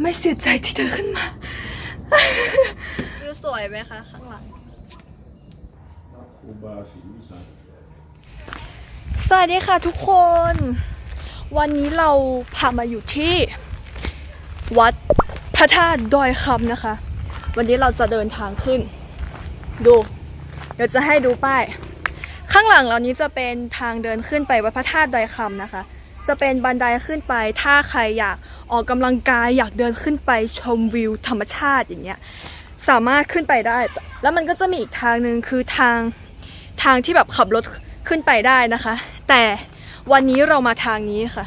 ไม่เสียใจที่เดินขึ้นมาวิวสวยไหมคะข้างหลัง สวัสดีค่ะทุกคน วันนี้เราพามาอยู่ที่วัดพระธาตุดอยคำนะคะ วันนี้เราจะเดินทางขึ้น ดู เดี๋ยวจะให้ดูป้าย ข้างหลังเหล่านี้จะเป็นทางเดินขึ้นไปวัดพระธาตุดอยคำนะคะ จะเป็นบันไดขึ้นไปถ้าใครอยาก ออกกำลังกายอยากเดินขึ้นไปชมวิวธรรมชาติอย่างเงี้ยสามารถขึ้นไปได้ แล้วมันก็จะมีอีกทางหนึ่งคือทางทางที่แบบขับรถขึ้นไปได้นะคะ แต่วันนี้เรามาทางนี้ค่ะ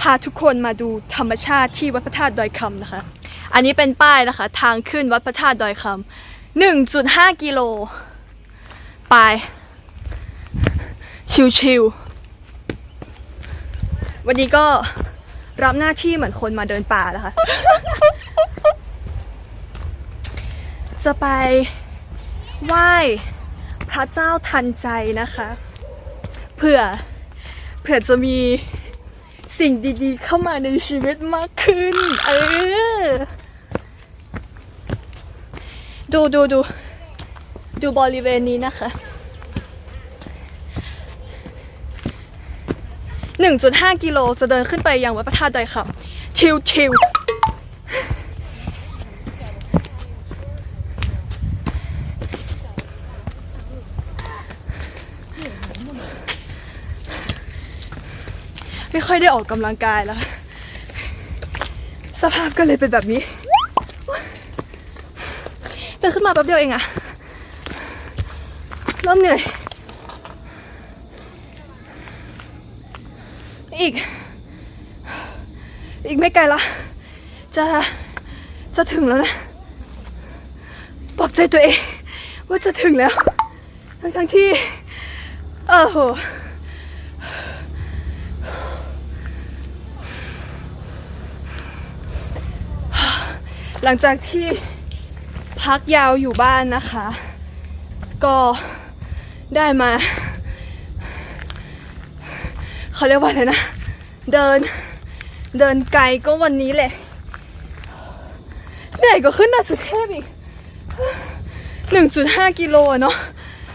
พาทุกคนมาดูธรรมชาติที่วัดพระธาตุดอยคำนะคะ อันนี้เป็นป้ายนะคะ ทางขึ้นวัดพระธาตุดอยคำ1.5กิโลไปชิวๆวันนี้ก็ รับหน้าที่เหมือนคนมาเดินป่าแล้วค่ะ จะไปไหว้พระเจ้าทันใจนะคะ เผื่อเผื่อจะมีสิ่งดีๆ เข้ามาในชีวิตมากขึ้น เออ ดูดูดูดูบริเวณนี้นะคะ 1.5 กิโลจะเดินขึ้นไปยังวัดพระธาตุดอยคำชิวชิวไม่ค่อยได้ออกกำลังกายแล้ว สภาพก็เลยเป็นแบบนี้เดินขึ้นมาแป๊บเดียวเองอะเริ่มเหนื่อย อีก อีกไม่ไกลละ จะจะถึงแล้วนะปลอบใจตัวเอง ว่าจะถึงแล้ว ทั้งทั้งที่เออโหหลังจากที่พักยาวอยู่บ้านนะคะ ก็ได้มา เขาเรียกว่าอะไรนะ เดิน เดินไกลก็วันนี้แหละเหนื่อยกว่าขึ้นดอยสุเทพอีก1.5กิโลอะเนาะ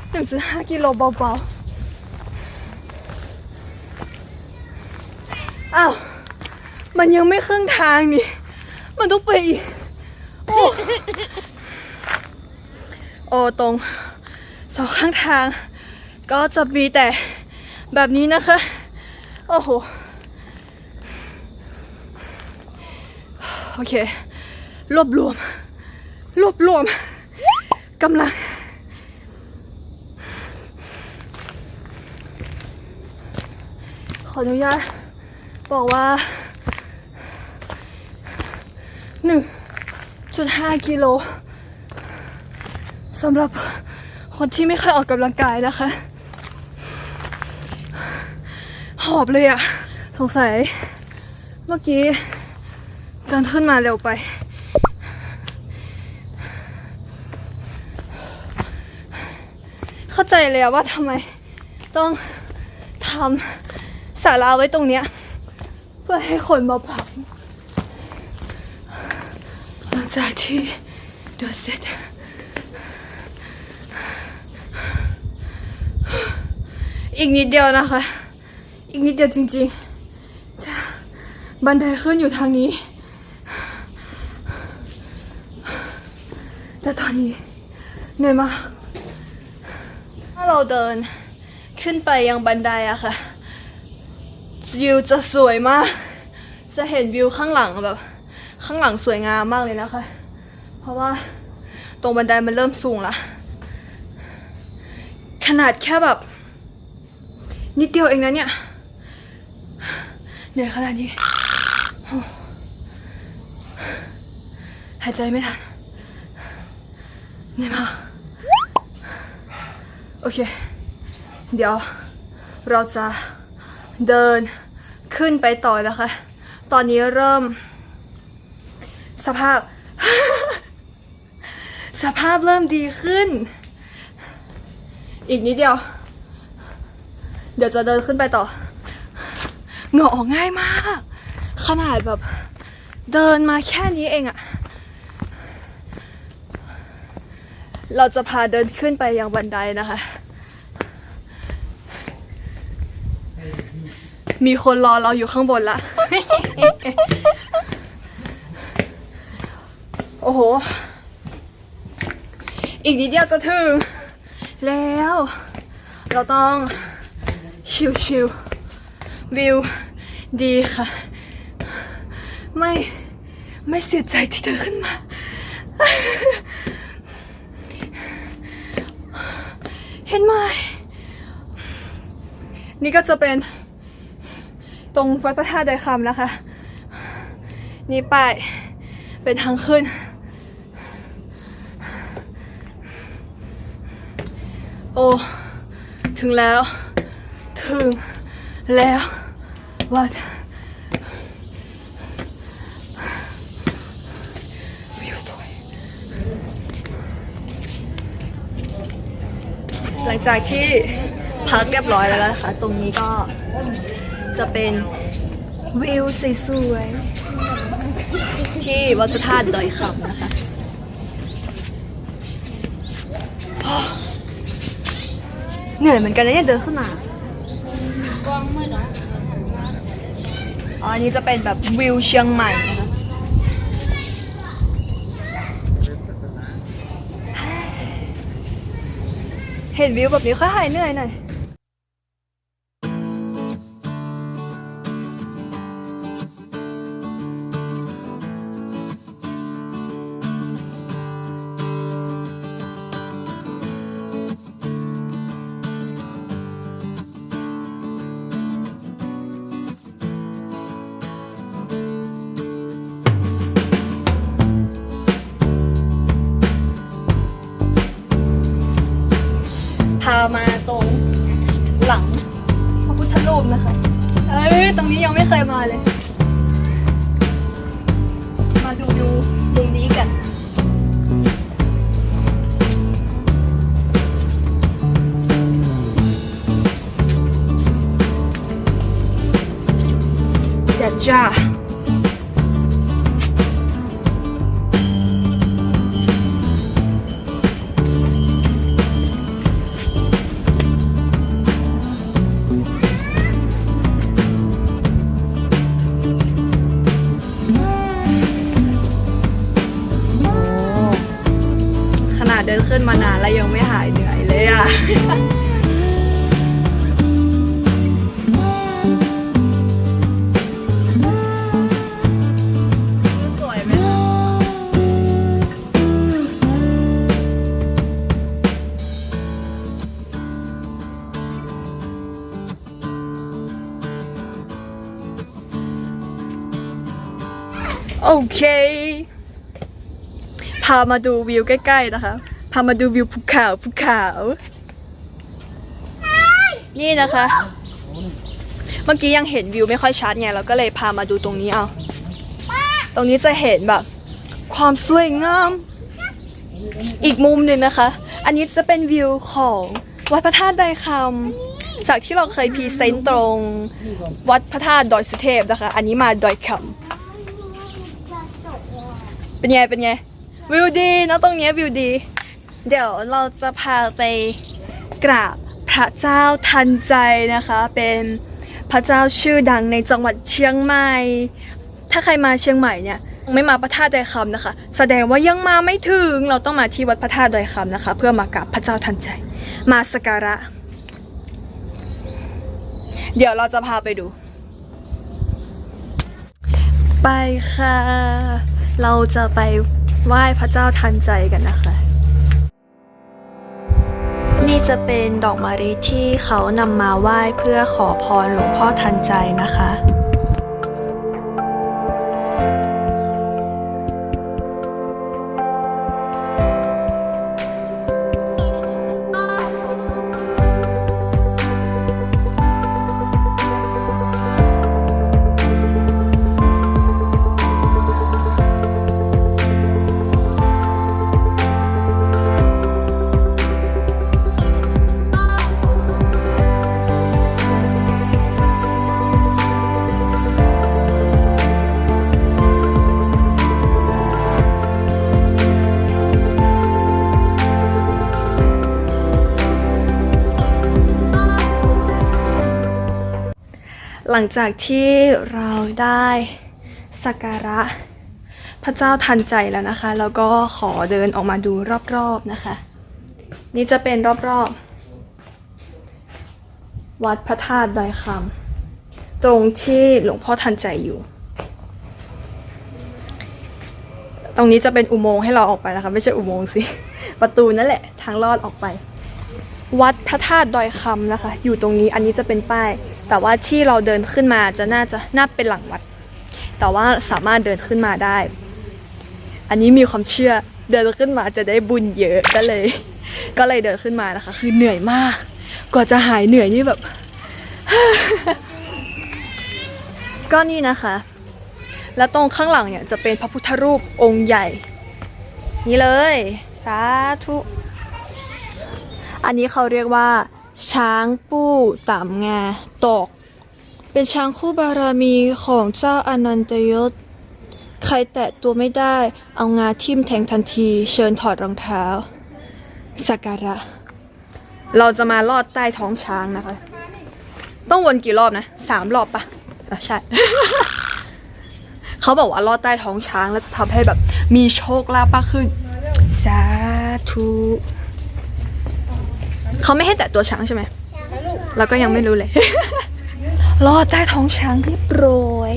1.5กิโลเบาๆ อ้าว มันยังไม่ครึ่งทางนี่ มันต้องไปอีก โอ้โอตรงสองข้างทาง ก็จะมีแต่แบบนี้นะคะ โอ้โห โอเค รวบรวม รวบรวมกำลัง ขออนุญาตบอกว่า 1.5 กิโลสำหรับคนที่ไม่เคยออกกำลังกายนะคะ หอบเลยอะสงสัย เมื่อกี้เดินขึ้นมาเร็วไป เข้าใจเลยว่าทำไมต้องทำศาลาไว้ตรงเนี้ย เพื่อให้คนมาพักหลังจากที่เดินเสร็จอีกนิดเดียวนะคะ อีกนิดเดียวจริงๆจะบันไดขึ้นอยู่ทางนี้ แต่ตอนนี้เหนื่อยมากถ้าเราเดินขึ้นไปยังบันไดอะค่ะ วิวจะสวยมาก จะเห็นวิวข้างหลังแบบ ข้างหลังสวยงามมากเลยนะคะ เพราะว่าตรงบันไดมันเริ่มสูงละขนาดแค่แบบ นิดเดียวเองนะเนี่ย เหนื่อยขนาดนี้โอ้หายใจไม่ทันเหนื่อยมากโอเค เดี๋ยวเราจะเดินขึ้นไปต่อแล้วค่ะตอนนี้เริ่ม สภาพ สภาพเริ่มดีขึ้น อีกนิดเดียว เดี๋ยวจะเดินขึ้นไปต่อ เหงื่อออกง่ายมาก ขนาดแบบเดินมาแค่นี้เองอะเราจะพาเดินขึ้นไปยังบันไดนะคะ มีคนรอเราอยู่ข้างบนละ โอ้โห อีกนิดเดียวจะถึง แล้ว เราต้องชิวๆ วิวดีค่ะ ไม่ไม่เสียใจที่เดินขึ้นมา เห็นไหม นี่ก็จะเป็นตรงวัดพระธาตุดอยคำนะคะ นี่ป้ายเป็นทางขึ้น โอ้ ถึงแล้ว ถึงแล้ว วัดวิวสวยหลังจากที่พักเรียบร้อยแล้วนะคะ ตรงนี้ก็จะเป็นวิวสวยๆที่วัดพระธาตุดอยคำนะคะ เหนื่อยเหมือนกันนะเนี่ยเดินขึ้นมา อ๋ออันนี้จะเป็นแบบวิวเชียงใหม่นะคะเห็นวิวแบบนี้ค่อยหายเหนื่อยหน่อย มาตรงหลังพระพุทธรูปนะคะ เอ้ยตรงนี้ยังไม่เคยมาเลย มาดูดูตรงนี้กันเดี๋ยวจ้า ดเดินขึ้นมานานแล้วยังไม่หายเหนื่อยเลยอะสวยไหมคะโอเค พามาดูวิวใกล้ ๆ นะคะ พามาดูวิวภูเขาภูเขานี่นะคะ เมื่อกี้ยังเห็นวิวไม่ค่อยชัดไงเราก็เลยพามาดูตรงนี้เอา ตรงนี้จะเห็นแบบ ความสวยงาม อีกมุมหนึ่งนะคะ อันนี้จะเป็นวิวของวัดพระธาตุดอยคำจากที่เราเคยพรีเซนต์ตรงวัดพระธาตุดอยสุเทพนะคะ อันนี้มาดอยคำเป็นไงเป็นไงวิวดีนะตรงนี้วิวดี เดี๋ยวเราจะพาไปกราบพระเจ้าทันใจนะคะ เป็นพระเจ้าชื่อดังในจังหวัดเชียงใหม่ ถ้าใครมาเชียงใหม่เนี่ยไม่มาพระธาตุดอยคำนะคะ แสดงว่ายังมาไม่ถึงเราต้องมาที่วัดพระธาตุดอยคำนะคะ เพื่อมากราบพระเจ้าทันใจ มาสการะ เดี๋ยวเราจะพาไปดู ไปค่ะ เราจะไปไหว้พระเจ้าทันใจกันนะคะ จะเป็นดอกมะลิที่เขานำมาไหว้เพื่อขอพรหลวงพ่อทันใจนะคะ งจากที่เราได้สักการะพระเจ้าทันใจแล้วนะคะ แล้วก็ขอเดินออกมาดูรอบๆนะคะ นี่จะเป็นรอบๆ วัดพระธาตุดอยคำตรงที่หลวงพ่อทันใจอยู่ ตรงนี้จะเป็นอุโมงค์ให้เราออกไปนะคะ ไม่ใช่อุโมงค์สิ ประตูนั่นแหละ ทางลอดออกไป วัดพระธาตุดอยคำนะคะ อยู่ตรงนี้อันนี้จะเป็นป้าย แต่ว่าที่เราเดินขึ้นมาจะน่าจะน่าเป็นหลังวัด แต่ว่าสามารถเดินขึ้นมาได้ อันนี้มีความเชื่อเดินขึ้นมาจะได้บุญเยอะก็เลย ก็เลยเดินขึ้นมานะคะ คือเหนื่อยมาก กว่าจะหายเหนื่อยนี่แบบ ก็นี่นะคะ แล้วตรงข้างหลังเนี่ยจะเป็นพระพุทธรูปองค์ใหญ่ นี่เลย สาธุ อันนี้เขาเรียกว่า ช้างปู้ตามงาตก เป็นช้างคู่บารมีของเจ้าอนันตยศ ใครแตะตัวไม่ได้ เอางาทิ่มแทงทันที เชิญถอดรองเท้าสักการะ เราจะมาลอดใต้ท้องช้างนะคะ ต้องวนกี่รอบนะสามรอบปะอะใช่ เขาบอกว่าลอดใต้ท้องช้างแล้วจะทำให้แบบมีโชคลาภมากขึ้น สาธุ เขาไม่ให้แตะตัวช้างใช่ไหมเราก็ยังไม่รู้เลยลอดใต้ท้องช้างเรียบร้อย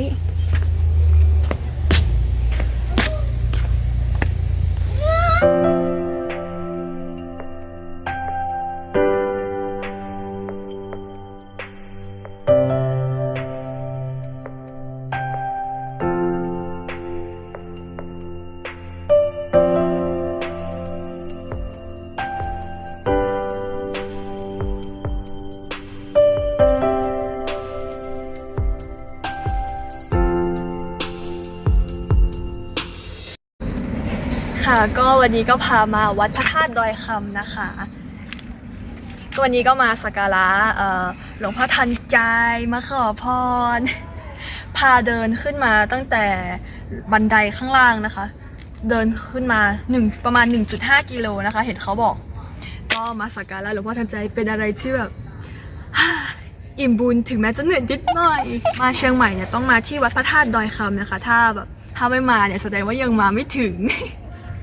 ค่ะ ก็วันนี้ก็พามาวัดพระธาตุดอยคำนะคะก็วันนี้ก็มาสักการะหลวงพ่อทันใจมาขอพร พาเดินขึ้นมาตั้งแต่บันไดข้างล่างนะคะ เดินขึ้นมาหนึ่งประมาณ 1.5 กิโลนะคะ เห็นเขาบอก ก็มาสักการะหลวงพ่อทันใจเป็นอะไรที่แบบอิ่มบุญถึงแม้จะเหนื่อยนิดหน่อย มาเชียงใหม่เนี่ยต้องมาที่วัดพระธาตุดอยคำนะคะ ถ้าแบบถ้าไม่มาเนี่ยแสดงว่ายังมาไม่ถึง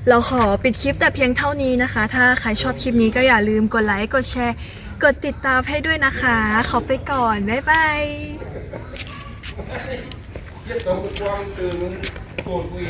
เราขอปิดคลิปแต่เพียงเท่านี้นะคะ ถ้าใครชอบคลิปนี้ก็อย่าลืมกดไลค์ กดแชร์ กดติดตามให้ด้วยนะคะ ขอไปก่อน บ๊ายบาย Tiếp tục quăng từ cột quỳ